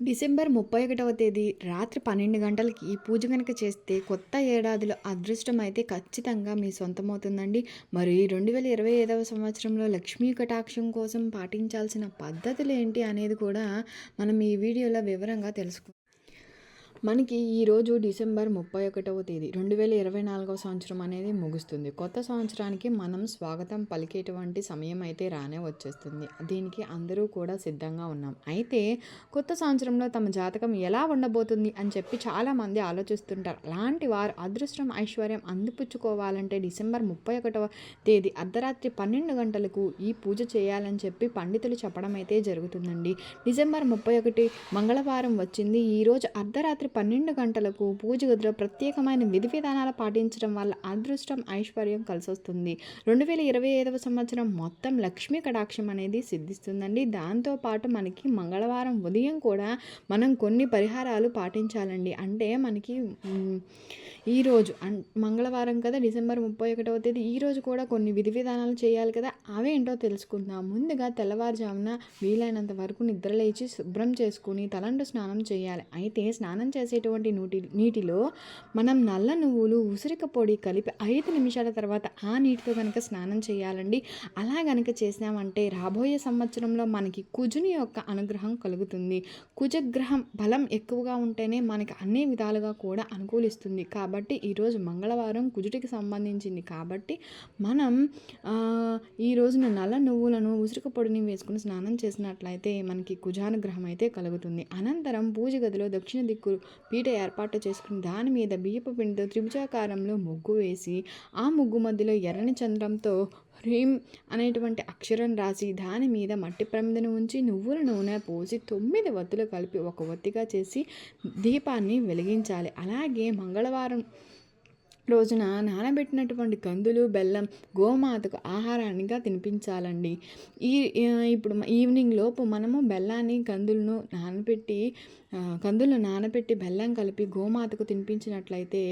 December ముప్పై ఒకటవ తేదీ రాత్రి పన్నెండు గంటలకి ఈ పూజ కనుక చేస్తే కొత్త ఏడాదిలో అదృష్టం అయితే ఖచ్చితంగా మీ సొంతమవుతుందండి. మరి రెండు వేల ఇరవై ఐదవ సంవత్సరంలో లక్ష్మీ కటాక్షం కోసం పాటించాల్సిన పద్ధతులు ఏంటి అనేది కూడా మనం ఈ వీడియోలో వివరంగా తెలుసుకుందాం. మనకి ఈరోజు డిసెంబర్ ముప్పై ఒకటవ తేదీ రెండు వేల ఇరవై నాలుగవ సంవత్సరం అనేది ముగుస్తుంది. కొత్త సంవత్సరానికి మనం స్వాగతం పలికేటువంటి సమయం అయితే రానే వచ్చేస్తుంది. దీనికి అందరూ కూడా సిద్ధంగా ఉన్నాం. అయితే కొత్త సంవత్సరంలో తమ జాతకం ఎలా ఉండబోతుంది అని చెప్పి చాలామంది ఆలోచిస్తుంటారు. అలాంటి వారు అదృష్టం ఐశ్వర్యం అందిపుచ్చుకోవాలంటే డిసెంబర్ ముప్పై ఒకటవ తేదీ అర్ధరాత్రి పన్నెండు గంటలకు ఈ పూజ చేయాలని చెప్పి పండితులు చెప్పడం అయితే జరుగుతుందండి. డిసెంబర్ ముప్పై ఒకటి మంగళవారం వచ్చింది. ఈరోజు అర్ధరాత్రి పన్నెండు గంటలకు పూజ గదిలో ప్రత్యేకమైన విధి విధానాలు పాటించడం వల్ల అదృష్టం ఐశ్వర్యం కలిసొస్తుంది. రెండు వేల ఇరవై ఐదవ సంవత్సరం మొత్తం లక్ష్మీ కటాక్షం అనేది సిద్ధిస్తుందండి. దాంతోపాటు మనకి మంగళవారం ఉదయం కూడా మనం కొన్ని పరిహారాలు పాటించాలండి. అంటే మనకి ఈరోజు మంగళవారం కదా డిసెంబర్ ముప్పై ఒకటవ తేదీ ఈరోజు కూడా కొన్ని విధి విధానాలు చేయాలి కదా అవేంటో తెలుసుకుందాం. ముందుగా తెల్లవారుజామున వీలైనంత వరకు నిద్రలేచి శుభ్రం చేసుకుని తలంటు స్నానం చేయాలి. అయితే స్నానం చేసేటువంటి నూటి నీటిలో మనం నల్ల నువ్వులు ఉసిరిక పొడి కలిపి ఐదు నిమిషాల తర్వాత ఆ నీటితో కనుక స్నానం చేయాలండి. అలా కనుక చేసినామంటే రాబోయే సంవత్సరంలో మనకి కుజుని యొక్క అనుగ్రహం కలుగుతుంది. కుజగ్రహం బలం ఎక్కువగా ఉంటేనే మనకి అన్ని విధాలుగా కూడా అనుకూలిస్తుంది. కాబట్టి ఈరోజు మంగళవారం కుజుటికి సంబంధించింది కాబట్టి మనం ఈ రోజున నల్ల నువ్వులను ఉసిరిక పొడిని వేసుకుని స్నానం చేసినట్లయితే మనకి కుజానుగ్రహం అయితే కలుగుతుంది. అనంతరం పూజ గదిలో దక్షిణ దిక్కు పీట ఏర్పాటు చేసుకుని దాని మీద బియ్యపు పిండితో త్రిభుజాకారంలో ముగ్గు వేసి ఆ ముగ్గు మధ్యలో ఎర్రని చంద్రంతో హ్రీం అనేటువంటి అక్షరం రాసి దాని మీద మట్టి ప్రమిదను ఉంచి నువ్వుల నూనె పోసి తొమ్మిది వత్తులు కలిపి ఒక వత్తిగా చేసి దీపాన్ని వెలిగించాలి. అలాగే మంగళవారం రోజున నానబెట్టినటువంటి కందులు బెల్లం గోమాతకు ఆహారానిగా తినిపించాలండి. ఈ ఇప్పుడు ఈవినింగ్ లోపు మనము బెల్లాన్ని కందులను నానబెట్టి కందులను నానబెట్టి బెల్లం కలిపి గోమాతకు తినిపించినట్లయితే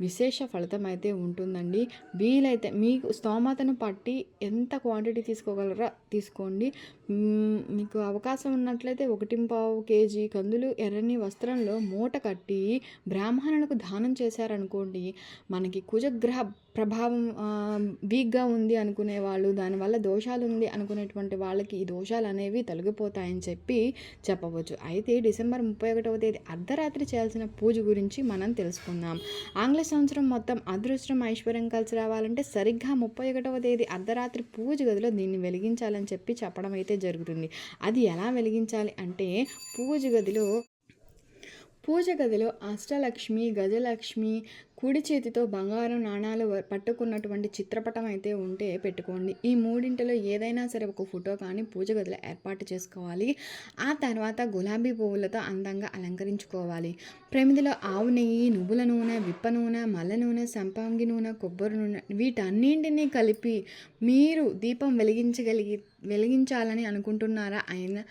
విశేష ఫలితం అయితే ఉంటుందండి. వీలైతే మీకు స్తోమతను పట్టి ఎంత క్వాంటిటీ తీసుకోగలరో తీసుకోండి. మీకు అవకాశం ఉన్నట్లయితే ఒకటి పావు కేజీ కందులు ఎర్రని వస్త్రంలో మూట కట్టి బ్రాహ్మణులకు దానం చేశారనుకోండి మనకి కుజగ్రహ ప్రభావం వీక్గా ఉంది అనుకునే వాళ్ళు దానివల్ల దోషాలు ఉంది అనుకునేటువంటి వాళ్ళకి ఈ దోషాలు అనేవి తొలగిపోతాయని చెప్పి చెప్పవచ్చు. అయితే డిసెంబర్ ముప్పై ఒకటవ తేదీ అర్ధరాత్రి చేయాల్సిన పూజ గురించి మనం తెలుసుకుందాం. ఆంగ్ల సంవత్సరం మొత్తం అదృష్టం ఐశ్వర్యం కలిసి రావాలంటే సరిగ్గా ముప్పై ఒకటవ తేదీ అర్ధరాత్రి పూజ గదిలో దీన్ని వెలిగించాలని చెప్పి చెప్పడం అయితే జరుగుతుంది. అది ఎలా వెలిగించాలి అంటే పూజ గదిలో పూజ గదిలో అష్టలక్ష్మి గజలక్ష్మి కుడి చేతితో బంగారం నాణాలు పట్టుకున్నటువంటి చిత్రపటం అయితే ఉంటే పెట్టుకోండి. ఈ మూడింటిలో ఏదైనా సరే ఒక ఫోటో కానీ పూజ గదిలో ఏర్పాటు చేసుకోవాలి. ఆ తర్వాత గులాబీ పువ్వులతో అందంగా అలంకరించుకోవాలి. ప్రమిదిలో ఆవు నెయ్యి నువ్వుల నూనె విప్ప నూనె మల్ల నూనె సంపంగి నూనె కొబ్బరి నూనె వీటన్నింటినీ కలిపి మీరు దీపం వెలిగించగలిగి వెలిగించాలని అనుకుంటున్నారా అయినా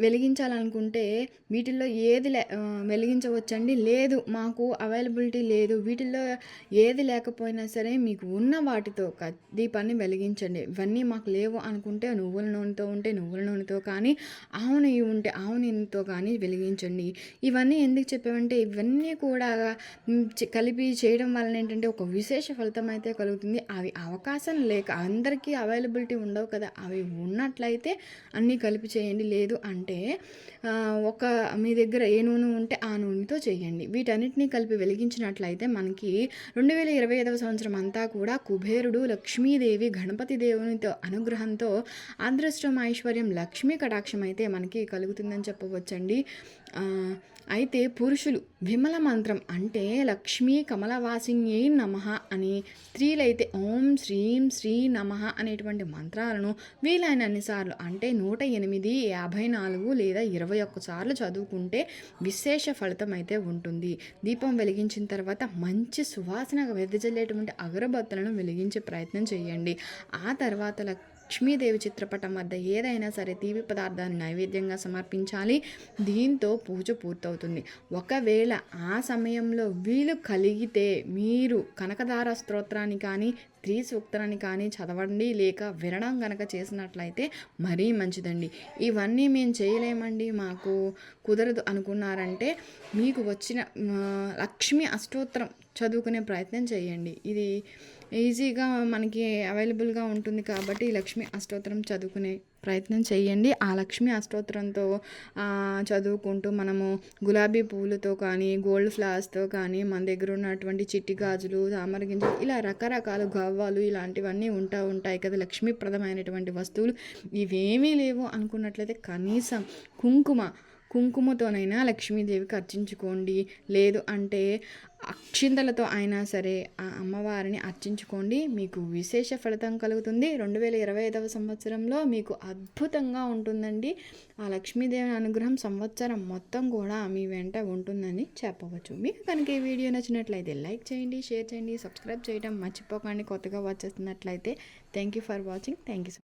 వెలిగించాలనుకుంటే వీటిల్లో ఏది లే వెలిగించవచ్చండి? లేదు. మాకు అవైలబిలిటీ లేదు. వీటిల్లో ఏది లేకపోయినా సరే మీకు ఉన్న వాటితో దీపాన్ని వెలిగించండి. ఇవన్నీ మాకు లేవు అనుకుంటే నువ్వుల నూనెతో ఉంటే నువ్వుల నూనెతో కానీ ఆవు నెయ్యి ఉంటే ఆవు నెయ్యితో కానీ వెలిగించండి. ఇవన్నీ ఎందుకు చెప్పామంటే ఇవన్నీ కూడా కలిపి చేయడం వలన ఏంటంటే ఒక విశేష ఫలితం అయితే కలుగుతుంది. అవి అవకాశం లేక అందరికీ అవైలబిలిటీ ఉండవు కదా. అవి ఉన్నట్లయితే అన్నీ కలిపి చేయండి. లేదు అంటే అంటే ఒక మీ దగ్గర ఏ నూనె ఉంటే ఆ నూనెతో చేయండి. వీటన్నిటిని కలిపి వెలిగించినట్లయితే మనకి రెండు వేల ఇరవై ఐదవ సంవత్సరం అంతా కూడా కుబేరుడు లక్ష్మీదేవి గణపతి దేవునితో అనుగ్రహంతో అదృష్టం ఐశ్వర్యం లక్ష్మీ కటాక్షం అయితే మనకి కలుగుతుందని చెప్పవచ్చండి. అయితే పురుషులు విమల మంత్రం అంటే లక్ష్మీ కమలవాసిన్యై నమ అని స్త్రీలైతే ఓం శ్రీం శ్రీ నమ అనేటువంటి మంత్రాలను వీలైనన్ని సార్లు అంటే నూట ఎనిమిది యాభై నాలుగు లేదా ఇరవై ఒక్క సార్లు చదువుకుంటే విశేష ఫలితం అయితే ఉంటుంది. దీపం వెలిగించిన తర్వాత మంచి సువాసన వెదజల్లేటువంటి అగరబత్తులను వెలిగించే ప్రయత్నం చేయండి. ఆ తర్వాత లక్ష్మీదేవి చిత్రపటం వద్ద ఏదైనా సరే తీపి పదార్థాన్ని నైవేద్యంగా సమర్పించాలి. దీంతో పూజ పూర్తవుతుంది. ఒకవేళ ఆ సమయంలో వీలు కలిగితే మీరు కనకదార స్తోత్రాన్ని కానీ స్త్రీ సూక్తాన్ని కానీ చదవండి లేక వినడం కనుక చేసినట్లయితే మరీ మంచిదండి. ఇవన్నీ మేము చేయలేమండి. మాకు కుదరదు అనుకున్నారంటే మీకు వచ్చిన లక్ష్మి అష్టోత్తరం చదువుకునే ప్రయత్నం చేయండి. ఇది ఈజీగా మనకి అవైలబుల్గా ఉంటుంది కాబట్టి లక్ష్మి అష్టోత్తరం చదువుకునే ప్రయత్నం చేయండి. ఆ లక్ష్మి అష్టోత్తరంతో చదువుకుంటూ మనము గులాబీ పువ్వులతో కానీ గోల్డ్ ఫ్లవర్స్తో కానీ మన దగ్గర ఉన్నటువంటి చిట్టి గాజులు తామర గింజలు ఇలా రకరకాల గవ్వాలు ఇలాంటివన్నీ ఉంటా ఉంటాయి కదా లక్ష్మీప్రదమైనటువంటి వస్తువులు. ఇవేమీ లేవు అనుకున్నట్లయితే కనీసం కుంకుమ కుంకుమతోనైనా లక్ష్మీదేవికి అర్చించుకోండి. లేదు అంటే అక్షింతలతో అయినా సరే ఆ అమ్మవారిని అర్చించుకోండి. మీకు విశేష ఫలితం కలుగుతుంది. రెండు వేల ఇరవై ఐదవ సంవత్సరంలో మీకు అద్భుతంగా ఉంటుందండి. ఆ లక్ష్మీదేవి అనుగ్రహం సంవత్సరం మొత్తం కూడా మీ వెంట ఉంటుందని చెప్పవచ్చు. మీకు కనుక ఈ వీడియో నచ్చినట్లయితే లైక్ చేయండి షేర్ చేయండి సబ్స్క్రైబ్ చేయడం మర్చిపోకండి. కొత్తగా వచ్చేస్తున్నట్లయితే thank you for watching. Thank you